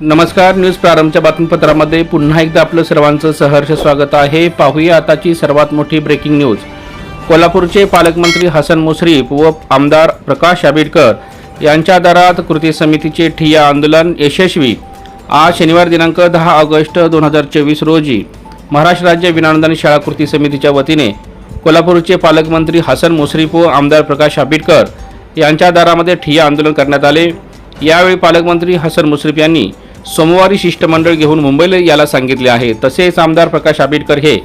नमस्कार न्यूज प्रारंभच्या बातमीपत्रामध्ये पुन्हा एकदा आपलं सर्वांचं सहर्ष स्वागत आहे. पाहूया आताची सर्वात मोठी ब्रेकिंग न्यूज कोल्हापूरचे पालकमंत्री हसन मुश्रीफ व आमदार प्रकाश आंबेडकर यांच्या दारात कृती समितीचे ठिया आंदोलन यशस्वी. आज शनिवार दिनांक दहा ऑगस्ट दोन हजार चोवीस रोजी महाराष्ट्र राज्य विनानुदान शाळा कृती समितीच्या वतीने कोल्हापूरचे पालकमंत्री हसन मुश्रीफ व आमदार प्रकाश आंबेडकर यांच्या दारामध्ये ठिया आंदोलन करण्यात आले. यावेळी पालकमंत्री हसन मुश्रीफ यांनी सोमवारी शिष्टमंडळ घेऊन मुंबईला याला सांगितले आहे. तसेच आमदार प्रकाश आंबेडकर हे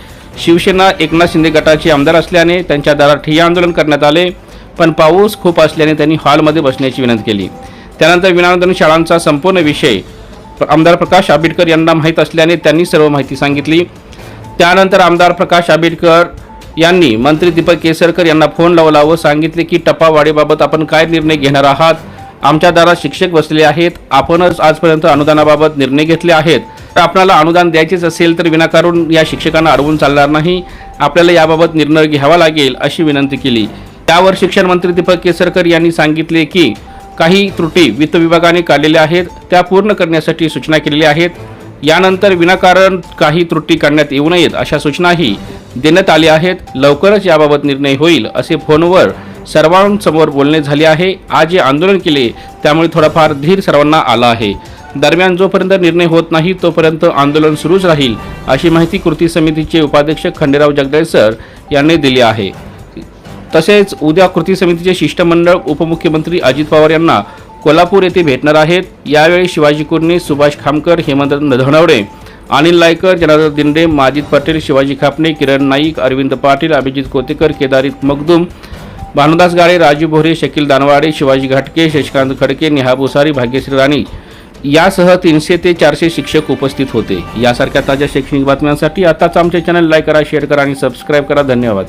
शिवसेना एकनाथ शिंदे गटाचे आमदार असल्याने त्यांच्या दारात ठिय्या आंदोलन करण्यात आले पण पाऊस खूप असल्याने त्यांनी हॉलमध्ये बसण्याची विनंती केली. त्यानंतर विनानंदन शाळांचा संपूर्ण विषय आमदार प्रकाश आंबेडकर यांना माहीत असल्याने त्यांनी सर्व माहिती सांगितली. त्यानंतर आमदार प्रकाश आंबेडकर यांनी मंत्री दीपक केसरकर यांना फोन लावला व सांगितले की टपावाढीबाबत आपण काय निर्णय घेणार आहात? आमच्या दारात शिक्षक बसले आहेत. आपणच आजपर्यंत अनुदानाबाबत निर्णय घेतले आहेत. तर आपल्याला अनुदान द्यायचेच असेल तर विनाकारण या शिक्षकांना अडवून चालणार नाही. आपल्याला याबाबत निर्णय घ्यावा लागेल अशी विनंती केली. त्यावर शिक्षण मंत्री दीपक केसरकर यांनी सांगितले की काही त्रुटी वित्त विभागाने काढलेल्या आहेत. त्या पूर्ण करण्यासाठी सूचना केलेल्या आहेत. यानंतर विनाकारण काही त्रुटी काढण्यात येऊ नयेत अशा सूचनाही देण्यात आल्या आहेत. लवकरच याबाबत निर्णय होईल असे फोनवर सर्वांसमोर बोलणे झाले आहे. आज जे आंदोलन केले त्यामुळे थोडाफार धीर सर्वांना आला आहे. दरम्यान जोपर्यंत निर्णय होत नाही तोपर्यंत आंदोलन सुरूच राहील अशी माहिती कृती समितीचे उपाध्यक्ष खंडेराव जगदळसर यांनी दिली आहे. तसेच उद्या कृती समितीचे शिष्टमंडळ उपमुख्यमंत्री अजित पवार यांना कोल्हापूर येथे भेटणार आहेत. यावेळी शिवाजी कुर्णी सुभाष खामकर हेमंत धनवडे अनिल लायकर जनार्दन दिंडे माजिद पटेल शिवाजी खापणे किरण नाईक अरविंद पाटील अभिजित कोतेकर केदारित मगदूम भानुदास गाळे राजू भोरे शकील दानवाडे शिवाजी घाटके शशिकांत खडके नेहा भुसारी भाग्यश्री राणी यासह तीनशे ते चारशे शिक्षक उपस्थित होते. यासारख्या ताज्या शैक्षणिक बातम्यांसाठी आताच आमचे चॅनल लाईक करा शेअर करा आणि सबस्क्राईब करा. धन्यवाद.